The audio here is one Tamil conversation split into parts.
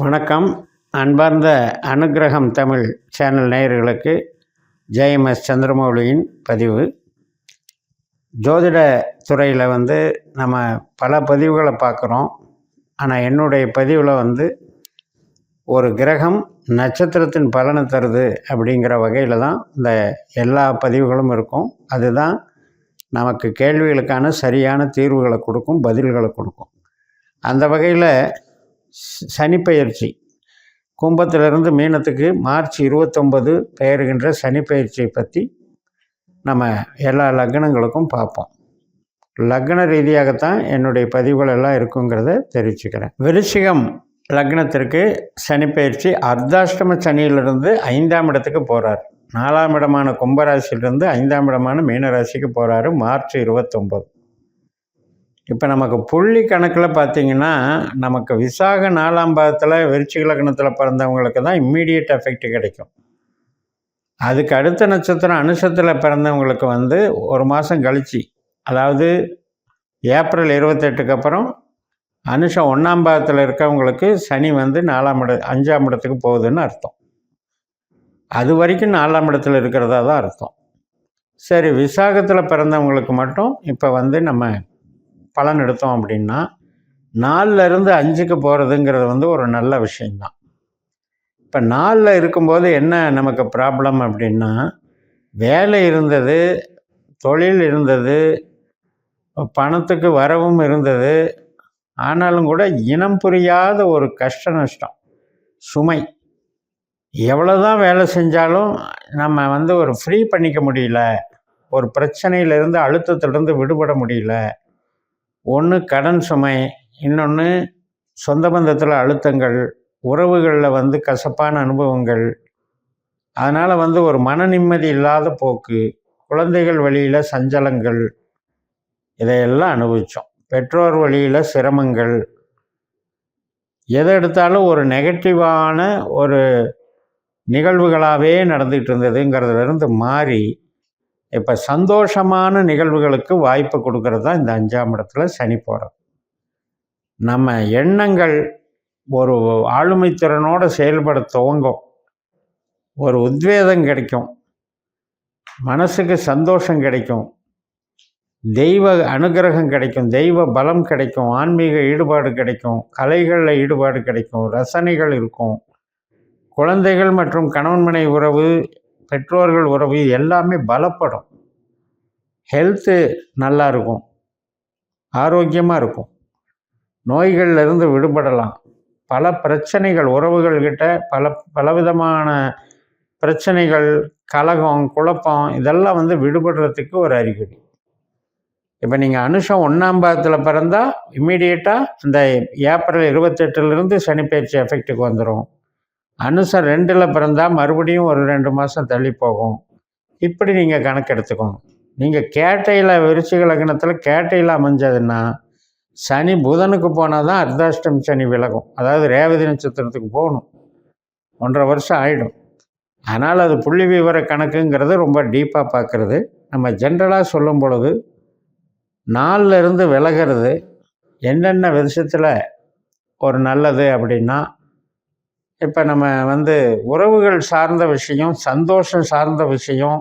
வணக்கம். அன்பார்ந்த அனுக்கிரகம் தமிழ் சேனல் நேயர்களுக்கு ஜெயம்எஸ் சந்திரமௌலியின் பதிவு. ஜோதிட துறையில் வந்து நம்ம பல பதிவுகளை பார்க்குறோம். ஆனால் என்னுடைய பதிவில் வந்து ஒரு கிரகம் நட்சத்திரத்தின் பலனை தருது அப்படிங்கிற வகையில் தான் இந்த எல்லா பதிவுகளும் இருக்கும். அதுதான் நமக்கு கேள்விகளுக்கான சரியான தீர்வுகளை கொடுக்கும் பதில்களை கொடுக்கும். அந்த வகையில் சனிப்பெயர்ச்சி. கும்பத்திலிருந்து மீனத்துக்கு மார்ச் இருபத்தொம்பது பெயர்கின்ற சனிப்பெயர்ச்சியை பற்றி நம்ம எல்லா லக்னங்களுக்கும் பார்ப்போம். லக்ன ரீதியாகத்தான் என்னுடைய பதிவுகள் எல்லாம் இருக்குங்கிறத தெரிவிச்சுக்கிறேன். விருச்சிகம் லக்னத்திற்கு சனிப்பெயர்ச்சி அர்த்தாஷ்டம சனியிலிருந்து ஐந்தாம் இடத்துக்கு போகிறார் நாலாம் இடமான கும்பராசியிலிருந்து ஐந்தாம் இடமான மீனராசிக்கு போகிறாரு மார்ச் இருபத்தொம்பது இப்போ நமக்கு புள்ளி கணக்கில் பார்த்தீங்கன்னா நமக்கு விசாக நாலாம் பாதத்தில் விருச்சிக லக்னத்தில் பிறந்தவங்களுக்கு தான் இம்மீடியட் எஃபெக்ட் கிடைக்கும். அதுக்கு அடுத்த நட்சத்திரம் அனுஷத்தில் பிறந்தவங்களுக்கு வந்து ஒரு மாதம் கழிச்சு அதாவது ஏப்ரல் இருபத்தெட்டுக்கு அப்புறம் அனுஷம் ஒன்றாம் பாதத்தில் இருக்கவங்களுக்கு சனி வந்து நாலாம் இட அஞ்சாம் இடத்துக்கு போகுதுன்னு அர்த்தம். அது வரைக்கும் நாலாம் இடத்துல இருக்கிறதா தான் அர்த்தம். சரி விசாகத்தில் பிறந்தவங்களுக்கு மட்டும் இப்போ வந்து நம்ம பலன் எடுத்தோம் அப்படின்னா நாலில் இருந்து அஞ்சுக்கு போகிறதுங்கிறது வந்து ஒரு நல்ல விஷயந்தான் இப்போ நாலில் இருக்கும்போது என்ன நமக்கு ப்ராப்ளம் அப்படின்னா வேலை இருந்தது தொழில் இருந்தது பணத்துக்கு வரவும் இருந்தது ஆனாலும் கூட இனம் புரியாத ஒரு கஷ்ட நஷ்டம் சுமை. எவ்வளோதான் வேலை செஞ்சாலும் நம்ம வந்து ஒரு ஃப்ரீ பண்ணிக்க முடியல ஒரு பிரச்சனையிலேருந்து அழுத்தத்திலிருந்து விடுபட முடியல ஒன்று கடன் சுமை இன்னொன்று சொந்த பந்தத்தில் அழுத்தங்கள் உறவுகளில் வந்து கசப்பான அனுபவங்கள். அதனால் வந்து ஒரு மன நிம்மதி இல்லாத போக்கு குழந்தைகள் வழியில் சஞ்சலங்கள். இதையெல்லாம் அனுபவித்தோம் பெற்றோர் வழியில் சிரமங்கள். எதை எடுத்தாலும் ஒரு நெகட்டிவான ஒரு நிகழ்வுகளாகவே நடந்துகிட்டு இருந்ததுங்கிறதுலேருந்து மாறி இப்போ சந்தோஷமான நிகழ்வுகளுக்கு வாய்ப்பு கொடுக்கறது தான் இந்த அஞ்சாம் இடத்துல சனி போகிறது நம்ம எண்ணங்கள் ஒரு ஆளுமை திறனோடு செயல்பட துவங்கும். ஒரு உத்வேதம் கிடைக்கும். மனசுக்கு சந்தோஷம் கிடைக்கும். தெய்வ அனுகிரகம் கிடைக்கும். தெய்வ பலம் கிடைக்கும். ஆன்மீக ஈடுபாடு கிடைக்கும். கலைகளில் ஈடுபாடு கிடைக்கும். ரசனைகள் இருக்கும். குழந்தைகள் மற்றும் கணவன் மனை உறவு பெற்றோர்கள் உறவு எல்லாமே பலப்படும். ஹெல்த்து நல்லா இருக்கும். ஆரோக்கியமாக இருக்கும். நோய்கள்லேருந்து விடுபடலாம். பல பிரச்சனைகள் உறவுகள்கிட்ட பல பலவிதமான பிரச்சனைகள் கலகம் குழப்பம் இதெல்லாம் வந்து விடுபடுறதுக்கு ஒரு அறிகுறி. இப்போ நீங்கள் அனுஷம் ஒன்றாம் பாதத்தில் பிறந்தால் இம்மீடியட்டாக இந்த ஏப்ரல் இருபத்தெட்டுலேருந்து சனிப்பயிற்சி எஃபெக்ட்டுக்கு வந்துடும் அனுசம் ரெண்டில் பிறந்தால் மறுபடியும் ஒரு ரெண்டு மாதம் தள்ளி போகும். இப்படி நீங்கள் கணக்கெடுத்துக்கணும் நீங்கள் கேட்டையில் விருச்சிக லக்னத்தில் கேட்டையில் அமைஞ்சதுன்னா சனி புதனுக்கு போனால் தான் அர்த்தாஷ்டம் சனி விலகும். அதாவது ரேவதி நட்சத்திரத்துக்கு போகணும். ஒன்றரை வருஷம் ஆகிடும் ஆனால் அது புள்ளி விவர கணக்குங்கிறது ரொம்ப டீப்பாக பார்க்குறது நம்ம ஜென்ரலாக சொல்லும் பொழுது நாளில் இருந்து விலகிறது என்னென்ன விஷயத்தில் ஒரு நல்லது அப்படின்னா இப்போ நம்ம வந்து உறவுகள் சார்ந்த விஷயம் சந்தோஷம் சார்ந்த விஷயம்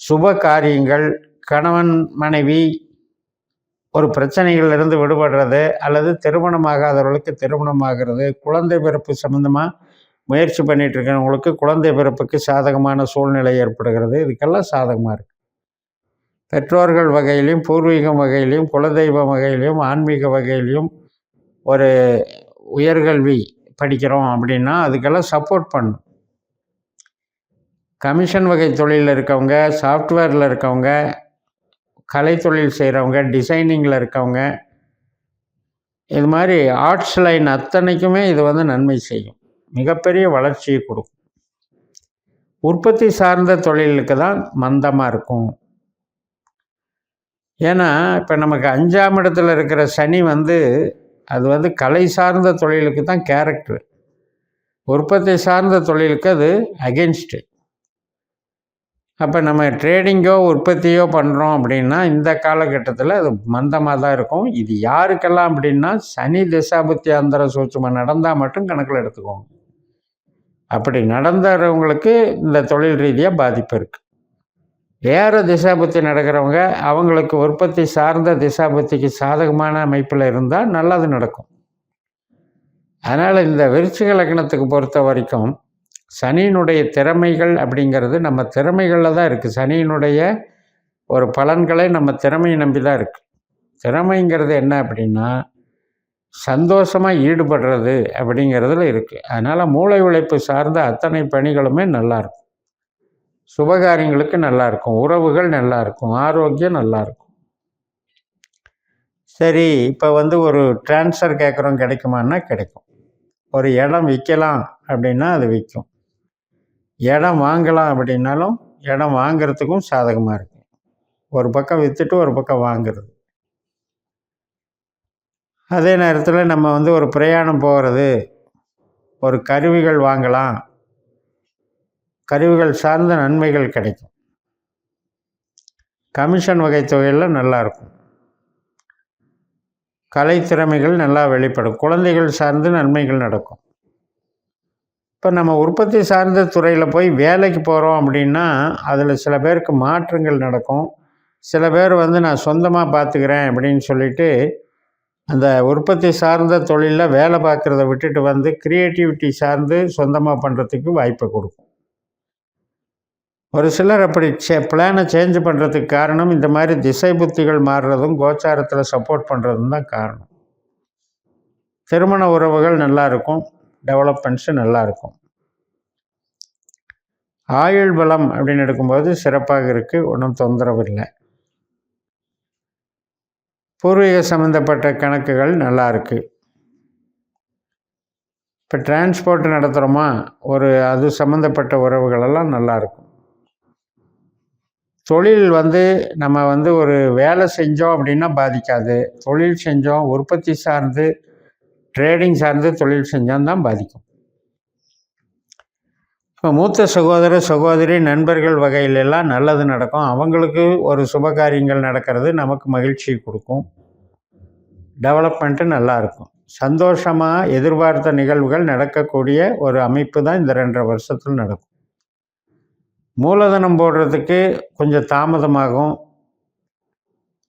சுப காரியங்கள் கணவன் மனைவி ஒரு பிரச்சனைகளிலிருந்து விடுபடுறது அல்லது திருமணமாகாதவர்களுக்கு திருமணமாகிறது குழந்தை பிறப்பு சம்மந்தமாக முயற்சி பண்ணிகிட்டு இருக்கிறவங்களுக்கு குழந்தை பிறப்புக்கு சாதகமான சூழ்நிலை ஏற்படுகிறது. இதுக்கெல்லாம் சாதகமாக இருக்குது பெற்றோர்கள் வகையிலையும் பூர்வீகம் வகையிலையும் குலதெய்வம் வகையிலையும் ஆன்மீக வகையிலையும் ஒரு உயர்கல்வி படிக்கிறோம் அப்படின்னா அதுக்கெல்லாம் சப்போர்ட் பண்ணும் கமிஷன் வகை தொழிலில் இருக்கவங்க சாஃப்ட்வேரில் இருக்கவங்க கலை தொழில் செய்கிறவங்க டிசைனிங்கில் இருக்கவங்க இது மாதிரி ஆர்ட்ஸ் லைன் அத்தனைக்குமே இது வந்து நன்மை செய்யும். மிகப்பெரிய வளர்ச்சியை கொடுக்கும். உற்பத்தி சார்ந்த தொழிலுக்கு தான் மந்தமாக இருக்கும். ஏன்னா இப்போ நமக்கு அஞ்சாம் இடத்துல இருக்கிற சனி வந்து அது வந்து கலை சார்ந்த தொழிலுக்கு தான் கேரக்டர் உற்பத்தி சார்ந்த தொழிலுக்கு அது அகென்ஸ்டு அப்போ நம்ம ட்ரேடிங்கோ உற்பத்தியோ பண்ணுறோம் அப்படின்னா இந்த காலகட்டத்தில் அது மந்தமாக தான் இருக்கும். இது யாருக்கெல்லாம் அப்படின்னா சனி திசாபுத்தி அந்தர சூட்சுமம் நடந்தால் மட்டும் கணக்கில் எடுத்துக்கோங்க. அப்படி நடந்தவங்களுக்கு இந்த தொழில் ரீதியாக பாதிப்பு இருக்குது வேறு திசாபத்தி நடக்கிறவங்க அவங்களுக்கு உற்பத்தி சார்ந்த திசாபத்திக்கு சாதகமான அமைப்பில் இருந்தால் நல்லது நடக்கும். அதனால் இந்த விருச்சிக லக்னத்துக்கு பொறுத்த வரைக்கும் சனியினுடைய திறமைகள் அப்படிங்கிறது நம்ம திறமைகளில் தான் இருக்குது. சனியினுடைய ஒரு பலன்களை நம்ம திறமையை நம்பி தான் இருக்குது. திறமைங்கிறது என்ன அப்படின்னா சந்தோஷமாக ஈடுபடுறது அப்படிங்கிறதுல இருக்குது. அதனால் மூளை உழைப்பு சார்ந்த அத்தனை பணிகளுமே நல்லாயிருக்கும் சுபகாரியங்களுக்கு நல்லாயிருக்கும். உறவுகள் நல்லாயிருக்கும். ஆரோக்கியம் நல்லாயிருக்கும். சரி இப்போ வந்து ஒரு டிரான்ஸ்ஃபர் கேட்குறோம். கிடைக்குமான்னா கிடைக்கும். ஒரு இடம் விற்கலாம் அப்படின்னா அது விற்கும். இடம் வாங்கலாம் அப்படின்னாலும் இடம் வாங்கிறதுக்கும் சாதகமாக இருக்கும். ஒரு பக்கம் விற்றுட்டு ஒரு பக்கம் வாங்கிறது. அதே நேரத்தில் நம்ம வந்து ஒரு பிரயாணம் போகிறது ஒரு கருவிகள் வாங்கலாம். கருவிகள் சார்ந்த நன்மைகள் கிடைக்கும். கமிஷன் வகை தொகையில் நல்லாயிருக்கும் கலைத்திறமைகள் நல்லா வெளிப்படும். குழந்தைகள் சார்ந்து நன்மைகள் நடக்கும். இப்போ நம்ம உற்பத்தி சார்ந்த துறையில் போய் வேலைக்கு போகிறோம் அப்படின்னா அதில் சில பேருக்கு மாற்றங்கள் நடக்கும். சில பேர் வந்து நான் சொந்தமாக பார்த்துக்கிறேன் அப்படின்னு சொல்லிட்டு அந்த உற்பத்தி சார்ந்த தொழிலில் வேலை பார்க்குறத விட்டுட்டு வந்து க்ரியேட்டிவிட்டி சார்ந்து சொந்தமாக பண்ணுறதுக்கு வாய்ப்பை கொடுக்கும். ஒரு சிலர் அப்படி சே பிளானை சேஞ்ச் பண்ணுறதுக்கு காரணம் இந்த மாதிரி திசை புத்திகள் மாறுறதும் கோச்சாரத்தில் சப்போர்ட் பண்ணுறதும் தான் காரணம். திருமண உறவுகள் நல்லா இருக்கும் டெவலப்மெண்ட்ஸு நல்லாயிருக்கும் ஆயுள் பலம் அப்படின்னு எடுக்கும்போது சிறப்பாக இருக்குது ஒன்றும் தொந்தரவு இல்லை. பூர்வீக சம்மந்தப்பட்ட கணக்குகள் நல்லா இருக்குது இப்போ டிரான்ஸ்போர்ட் நடத்துகிறோமா ஒரு அது சம்மந்தப்பட்ட உறவுகளெல்லாம் நல்லாயிருக்கும் தொழில் வந்து நம்ம வந்து ஒரு வேலை செஞ்சோம் அப்படின்னா பாதிக்காது. தொழில் செஞ்சோம் உற்பத்தி சார்ந்து ட்ரேடிங் சார்ந்து தொழில் செஞ்சால் தான் பாதிக்கும். இப்போ மூத்த சகோதர சகோதரி நண்பர்கள் வகையிலெல்லாம் நல்லது நடக்கும். அவங்களுக்கு ஒரு சுப காரியங்கள் நடக்கிறது நமக்கு மகிழ்ச்சி கொடுக்கும். டெவலப்மெண்ட்டு நல்லாயிருக்கும் சந்தோஷமாக எதிர்பார்த்த நிகழ்வுகள் நடக்கக்கூடிய ஒரு அமைப்பு தான் இந்த ரெண்டரை வருஷத்தில் நடக்கும். மூலதனம் போடுறதுக்கு கொஞ்சம் தாமதமாகும்.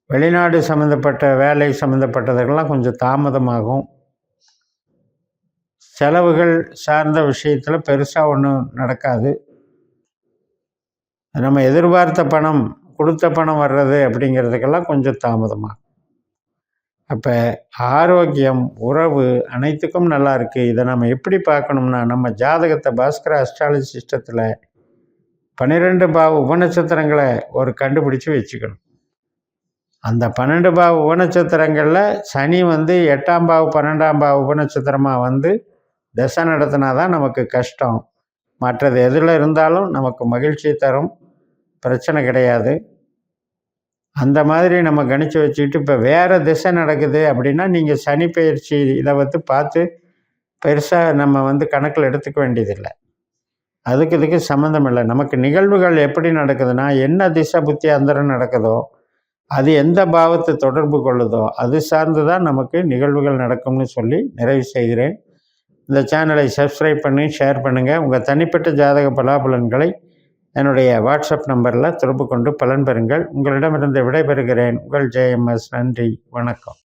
வெளிநாடு சம்மந்தப்பட்ட வேலை சம்மந்தப்பட்டதுக்கெல்லாம் கொஞ்சம் தாமதமாகும். செலவுகள் சார்ந்த விஷயத்தில் பெருசாக ஒன்றும் நடக்காது. நம்ம எதிர்பார்த்த பணம் கொடுத்த பணம் வர்றது அப்படிங்கிறதுக்கெல்லாம் கொஞ்சம் தாமதமாகும். அப்போ ஆரோக்கியம் உறவு அனைத்துக்கும் நல்லா இருக்குது இதை நம்ம எப்படி பார்க்கணும்னா நம்ம ஜாதகத்தை பாஸ்கர அஸ்ட்ராலஜி சிஸ்டத்தில் பன்னிரெண்டு பாவ உபநட்சத்திரங்களை ஒரு கண்டுபிடிச்சி வச்சுக்கணும். அந்த பன்னெண்டு பாவ உபநட்சத்திரங்களில் சனி வந்து எட்டாம் பாவ பன்னெண்டாம் பாவ உபநட்சத்திரமாக வந்து தசை நடத்தினா தான் நமக்கு கஷ்டம். மற்றது எதில் இருந்தாலும் நமக்கு மகிழ்ச்சி தரும். பிரச்சனை கிடையாது. அந்த மாதிரி நம்ம கணிச்சு வச்சுக்கிட்டு இப்போ வேறு திசை நடக்குது அப்படின்னா நீங்கள் சனி பயிற்சி இதை வந்து பார்த்து பெருசாக நம்ம வந்து கணக்கில் எடுத்துக்க வேண்டியதில்லை. அதுக்கு இதுக்கு சம்மந்தம் இல்லை நமக்கு நிகழ்வுகள் எப்படி நடக்குதுன்னா என்ன திசை புத்தி அந்தரம் நடக்குதோ அது எந்த பாவத்தை தொடர்பு கொள்ளுதோ அது சார்ந்து தான் நமக்கு நிகழ்வுகள் நடக்கும்னு சொல்லி நிறைவு செய்கிறேன். இந்த சேனலை சப்ஸ்கிரைப் பண்ணி ஷேர் பண்ணுங்கள் உங்கள் தனிப்பட்ட ஜாதக பலாபலன்களை என்னுடைய வாட்ஸ்அப் நம்பரில் தொடர்பு கொண்டு பலன் பெறுங்கள். உங்களிடமிருந்து விடைபெறுகிறேன். உங்கள் ஜேஎம்எஸ் நன்றி. வணக்கம்.